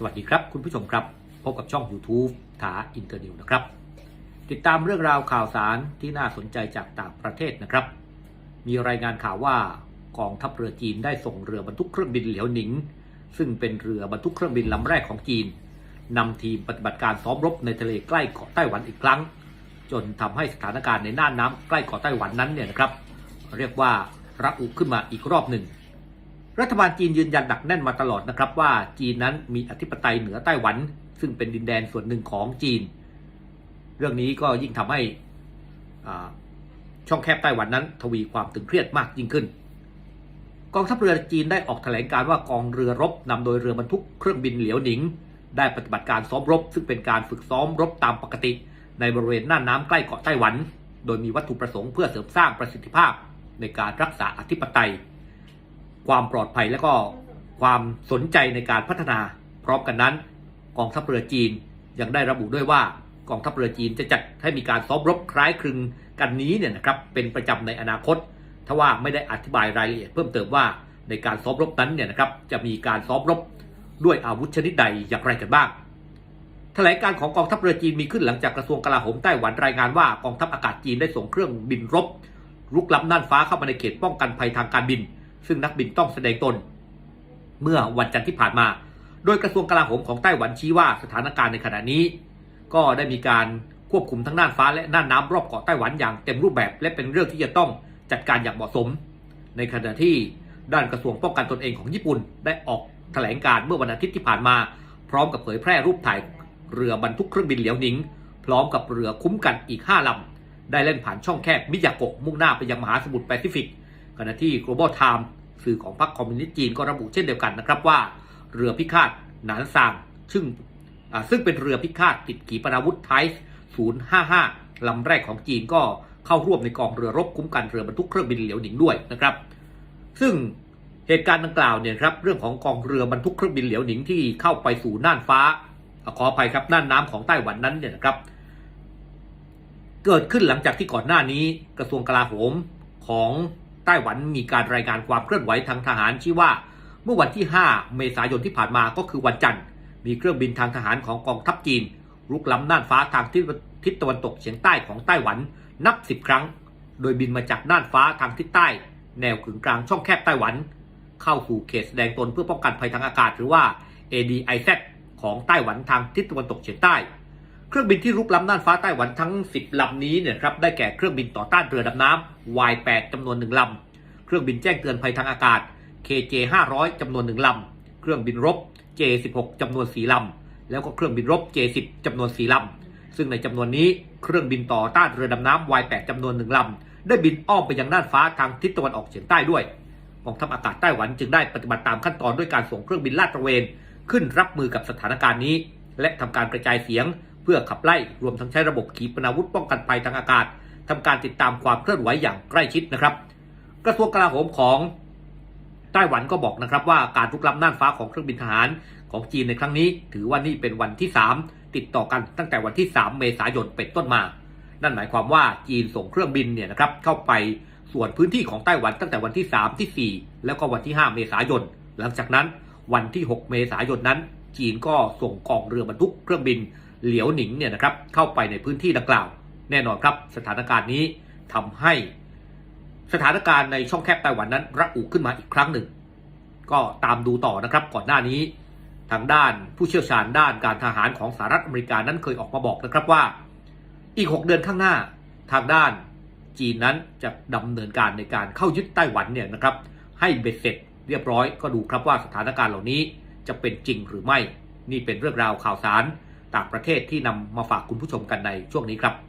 สวัสดีครับ คุณผู้ชมครับ พบกับช่อง YouTube ถาอินเตอร์นิวนะครับ ติดตามเรื่องราวข่าวสารที่น่าสนใจจากต่างประเทศนะครับ มีรายงานข่าวว่ากองทัพเรือจีนได้ส่งเรือบรรทุกเครื่องบินเหลียวหนิง ซึ่งเป็นเรือบรรทุกเครื่องบินลำแรกของจีนนำทีมปฏิบัติการซ้อมรบในทะเลใกล้เกาะไต้หวันอีกครั้ง จนทำให้สถานการณ์ในน่านน้ำใกล้เกาะไต้หวันนั้นเนี่ยนะครับ เรียกว่าระอุขึ้นมาอีกรอบหนึ่ง รัฐบาลจีนยืนยันหนักแน่นมาตลอดนะครับว่าจีนนั้นมีอธิปไตยเหนือไต้หวัน ซึ่งเป็นดินแดนส่วนหนึ่งของจีน เรื่องนี้ก็ยิ่งทำให้ช่องแคบไต้หวันนั้น ทวีความตึงเครียดมากยิ่งขึ้น กองทัพเรือจีนได้ออกแถลงการว่ากองเรือรบนำโดยเรือบรรทุกเครื่องบินเหลียวหนิง ได้ปฏิบัติการซ้อมรบ ซึ่งเป็นการฝึกซ้อมรบตามปกติ ในบริเวณน่านน้ำใกล้เกาะไต้หวัน โดยมีวัตถุประสงค์เพื่อเสริมสร้างประสิทธิภาพ ในการรักษาอธิปไตย ความปลอดภัยและก็ความสนใจในการพัฒนา พร้อมกันนั้น กองทัพเรือจีนยังได้ระบุด้วยว่ากองทัพเรือจีนจะจัดให้มีการซ้อมรบคล้ายคลึงกันนี้เนี่ยนะครับเป็นประจำในอนาคตทว่าไม่ได้อธิบายรายละเอียดเพิ่มเติมว่าในการซ้อมรบนั้นเนี่ยนะครับจะมีการซ้อมรบด้วยอาวุธชนิดใดอย่างไรกันบ้างแถลงการของกองทัพเรือจีนมีขึ้นหลังจากกระทรวงกลาโหมไต้หวันรายงานว่ากองทัพอากาศจีนได้ส่งเครื่องบินรบรุกล้ำน่านฟ้าเข้ามาในเขตป้องกันภัยทางการบิน ซึ่งนักบินต้องแสดงตน เมื่อวันจันทร์ที่ผ่านมา โดยกระทรวงกลาโหมของไต้หวันชี้ว่าสถานการณ์ในขณะนี้ ก็ได้มีการควบคุมทั้งน่านฟ้าและน่านน้ำรอบเกาะไต้หวันอย่างเต็มรูปแบบ และเป็นเรื่องที่จะต้องจัดการอย่างเหมาะสม ในขณะที่ด้านกระทรวงป้องกันตนเองของญี่ปุ่น ได้ออกแถลงการเมื่อวันอาทิตย์ที่ผ่านมา พร้อมกับเผยแพร่รูปถ่ายเรือบรรทุกเครื่องบินเหลียวหนิง พร้อมกับเรือคุ้มกันอีก 5ลำได้เล่นผ่านช่องแคบมิยาโกะมุ่งหน้าไปยังมหาสมุทรแปซิฟิก ขณะที่ global time สื่อของพรรคคอมมิวนิสต์จีนก็ระบุเช่นเดียวกันนะครับว่า เรือพิฆาตหนานซางซึ่งซึ่งเป็นเรือพิฆาตติดขีปนาวุธไทส์055 ลำแรกของจีนก็เข้าร่วมในกองเรือรบคุ้มกันเรือบรรทุกเครื่องบินเหลียวหนิงด้วยนะครับ ซึ่งเหตุการณ์ดังกล่าวเนี่ยครับเรื่องของกองเรือบรรทุกเครื่องบินเหลียวหนิงที่เข้าไปสู่น่านฟ้าอ่าขออภัยครับน่านน้ำของไต้หวันนั้นเนี่ยนะครับ เกิดขึ้นหลังจากที่ก่อนหน้านี้กระทรวงกลาโหมของ ไต้หวันมีการรายงานความเคลื่อนไหวทางทหารชี้ว่า เมื่อวันที่ 5 เมษายนที่ผ่านมาก็คือวันจันทร์ มีเครื่องบินทางทหารของกองทัพจีนรุกล้ำน่านฟ้าทางทิศทิศตะวันตกเฉียงใต้ของไต้หวันนับ 10 ครั้ง โดยบินมาจากน่านฟ้าทางทิศใต้ แนวขึงกลางช่องแคบไต้หวัน เข้าสู่เขตแสดงตนเพื่อป้องกันภัยทางอากาศหรือว่า ADIZ ของไต้หวันทางทิศตะวันตกเฉียงใต้ เครื่องบินที่รุกล้ำน่านฟ้าไต้หวันทั้ง 10 ลำนี้เนี่ยครับได้แก่เครื่องบินต่อต้านเรือดำน้ำ Y8 จำนวนหนึ่งลำ เครื่องบินแจ้งเตือนภัยทางอากาศ KJ 500จำนวนหนึ่งลำ เครื่องบินรบ J16 จำนวนสี่ลำ แล้วก็เครื่องบินรบ J10 จำนวนสี่ลำ ซึ่งในจำนวนนี้เครื่องบินต่อต้านเรือดำน้ำ Y8 จำนวนหนึ่งลำ ได้บินอ้อมไปยังน่านฟ้าทางทิศตะวันออกเฉียงใต้ด้วยกองทัพอากาศไต้หวันจึงได้ปฏิบัติตามขั้นตอนด้วยการส่งเครื่องบินลาดตระเวน ขึ้นรับมือกับสถานการณ์นี้ และทำการกระจายเสียง พื่อขับไล่รวมทั้งใช้ระบบขีปนาวุธป้องกันภัยทางอากาศทำการติดตามความเคลื่อนไหวอย่างใกล้ชิดนะครับ กระทรวงกลาโหมของไต้หวันก็บอกนะครับว่าการลุกล้ำน่านฟ้าของเครื่องบินทหารของจีนในครั้งนี้ ถือว่านี่เป็นวันที่ 3 ติดต่อกันตั้งแต่วันที่ 3 เมษายนเป็นต้นมา นั่นหมายความว่าจีนส่งเครื่องบินเนี่ยนะครับเข้าไปส่วนพื้นที่ของไต้หวันตั้งแต่วันที่ 3 ที่ 4 แล้วก็วันที่ 5 เมษายน หลังจากนั้นวันที่ 6 เมษายนนั้น จีนก็ส่งกองเรือบรรทุกเครื่องบิน เหลียวหนิงเนี่ยนะครับเข้าไปในพื้นที่ดังกล่าว แน่นอนครับสถานการณ์นี้ทำให้สถานการณ์ในช่องแคบไต้หวันนั้นระอุขึ้นมาอีกครั้งหนึ่ง ก็ตามดูต่อนะครับก่อนหน้านี้ ทางด้านผู้เชี่ยวชาญด้านการทหารของสหรัฐอเมริกานั้นเคยออกมาบอกนะครับว่า อีก 6 เดือนข้างหน้าทางด้านจีนนั้นจะดำเนินการในการเข้ายึดไต้หวันเนี่ยนะครับให้เบ็ดเสร็จเรียบร้อยก็ดูครับว่าสถานการณ์เหล่านี้จะเป็นจริงหรือไม่ นี่เป็นเรื่องราวข่าวสาร ต่างประเทศที่นำมาฝากคุณผู้ชมกันในช่วงนี้ครับ